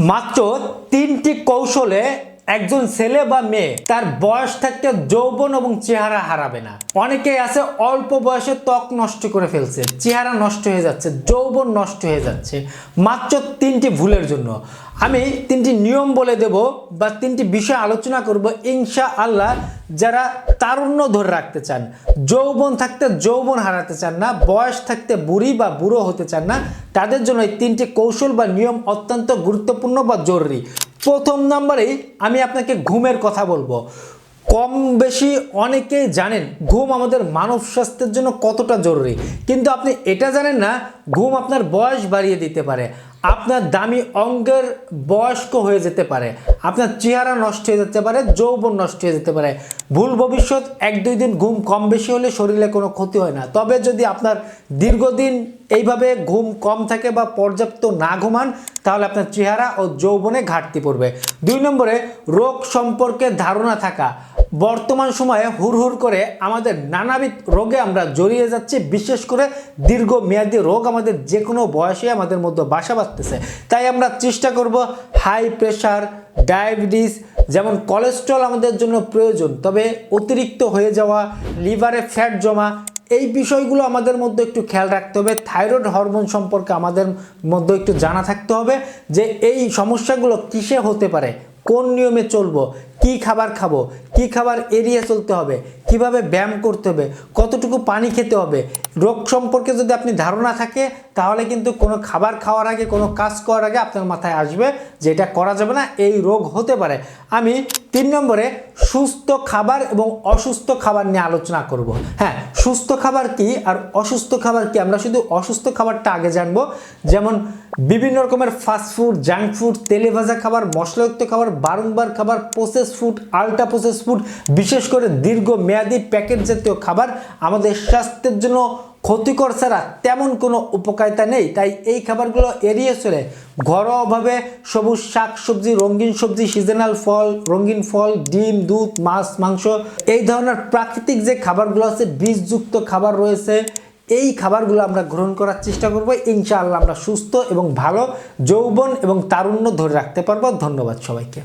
মাত্র তিনটি কৌশলে একজন ছেলে বা মেয়ে, তার বয়স থাকতে যৌবন এবং চেহারা হারাবে না। অনেকেই আছে অল্প বয়সে ত্বক নষ্ট করে ফেলছে, চেহারা নষ্ট হয়ে যাচ্ছে, যৌবন নষ্ট হয়ে যাচ্ছে, মাত্র তিনটি ভুলের জন্য। আমি তিনটি নিয়ম বলে দেব বা তিনটি বিষয় আলোচনা করব ইনশা আল্লাহ যারা তারুণ্য ধরে রাখতে চান। যৌবন থাকতে যৌবন হারাতে চান না, বয়স থাকতে বুড়ি বা বুড়ো হতে চান না, তাদের জন্য এই তিনটি কৌশল বা নিয়ম অত্যন্ত গুরুত্বপূর্ণ বা জরুরি। প্রথম নাম্বারেই আমি আপনাকে ঘুমের কথা বলব। কম বেশি অনেকেই জানেন ঘুম আমাদের মানব স্বাস্থ্যের জন্য কতটা জরুরি। কিন্তু আপনি এটা জানেন না, ঘুম আপনার বয়স বাড়িয়ে দিতে পারে। আপনার দামি অঙ্গের বয়স্ক হয়ে যেতে পারে, আপনার চেহারা নষ্ট হয়ে যেতে পারে, যৌবন নষ্ট হয়ে যেতে পারে। ভুল ভবিষ্যৎ এক দুই দিন ঘুম কম বেশি হলে শরীরে কোনো ক্ষতি হয় না। তবে যদি আপনার দীর্ঘদিন এইভাবে ঘুম কম থাকে বা পর্যাপ্ত না ঘুমান, তাহলে আপনার চেহারা ও যৌবনে ঘাটতি পড়বে। দুই নম্বরে, রোগ সম্পর্কে ধারণা থাকা। বর্তমান সময়ে হুড়হুড় করে আমাদের নানাবিধ রোগে আমরা জড়িয়ে যাচ্ছি, বিশেষ করে দীর্ঘমেয়াদী রোগ আমাদের যে কোনো বয়সে আমাদের মধ্যে বাসা বাঁধতেছে। তাই আমরা চেষ্টা করব হাই প্রেশার ডায়াবেটিস যেমন কোলেস্ট্রল আমাদের জন্য প্রয়োজন, তবে অতিরিক্ত হয়ে যাওয়া লিভারে ফ্যাট জমা, এই বিষয়গুলো আমাদের মধ্যে একটু খেয়াল রাখতে হবে। থাইরয়েড হরমোন সম্পর্কে আমাদের মধ্যে একটু জানা থাকতে হবে যে এই সমস্যাগুলো কিসে হতে পারে, কোন নিয়মে চলবো, কি খাবার খাব কি খাবার এড়িয়ে চলতে হবে? কীভাবে ব্যায়াম করতে হবে? কতটুকু পানি খেতে হবে? রোগ সম্পর্কে যদি আপনি ধারণা থাকে, তাহলে কিন্তু কোনো খাবার খাওয়ার আগে, কোনো কাজ করার আগে আপনার মাথায় আসবে যে এটা করা যাবে না, এই রোগ হতে পারে। আমি তিন নম্বরে সুস্থ খাবার এবং অসুস্থ খাবার নিয়ে আলোচনা করব। হ্যাঁ সুস্থ খাবার কি আর অসুস্থ খাবার কি? আমরা শুধু অসুস্থ খাবারটা আগে জানব। যেমন বিভিন্ন রকমের ফাস্টফুড জাঙ্ক ফুড তেলে ভাজা খাবার, মশলাযুক্ত খাবার, বারংবার খাবার process food ultra process food, বিশেষ করে দীর্ঘ মেয়াদি প্যাকেট জাতীয় খাবার, আমাদের স্বাস্থ্যের জন্য ক্ষতিকর ছাড়া তেমন কোনো উপকারিতা নেই। তাই এই খাবারগুলো এড়িয়ে চলে। ঘরোয়াভাবে সবুজ শাক সবজি, রঙিন সবজি সিজনাল ফল, রঙিন ফল, ডিম, দুধ, মাছ, মাংস, এই ধরনের প্রাকৃতিক যে খাবারগুলো আছে, বীজযুক্ত খাবার রয়েছে, এই খাবারগুলো আমরা গ্রহণ করার চেষ্টা করব। ইনশাআল্লাহ আমরা সুস্থ এবং ভালো, যৌবন এবং তারুণ্য ধরে রাখতে পারব। ধন্যবাদ সবাইকে।